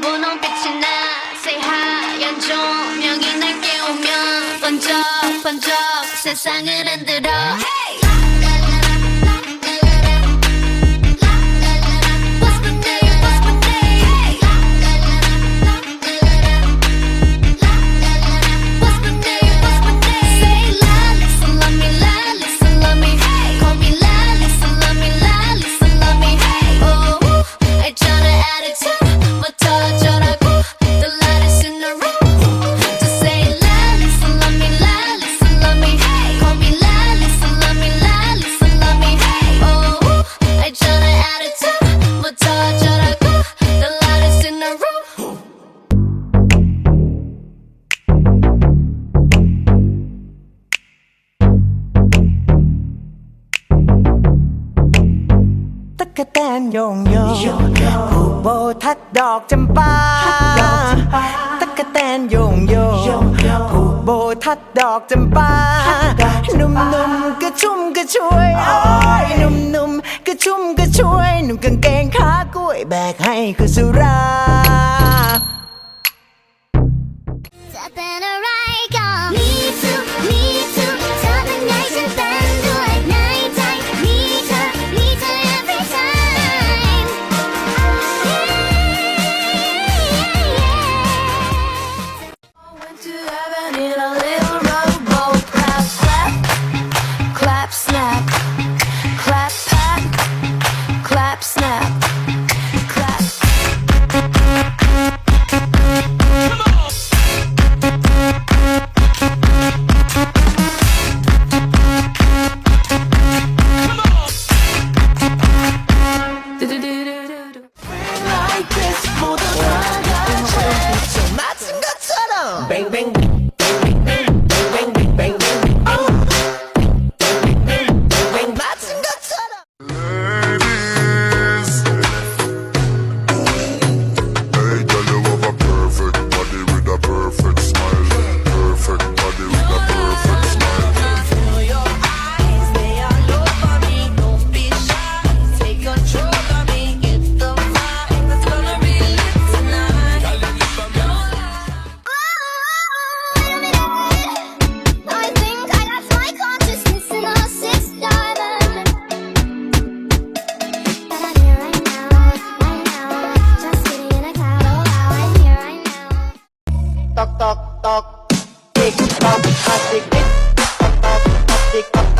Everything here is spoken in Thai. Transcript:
분홍빛이 나 새하얀 조명이 날 깨우면 번쩍 번쩍 세상을 흔들어 hey! กแตนโยงโยงผูกโบทัดดอกจำปาตักกแตนโยงโยงผูกโบทัดดอกจำปาหนุ่มหนุ่มกระชุ่มกระชวยอหนุ่มหนุ่มกระชุ่มกระชวยหนุ่มกางเกงขากล้วยแบกให้คือสุรา ตอกตอกติ๊กตอกติ๊กตอกติ๊กตอก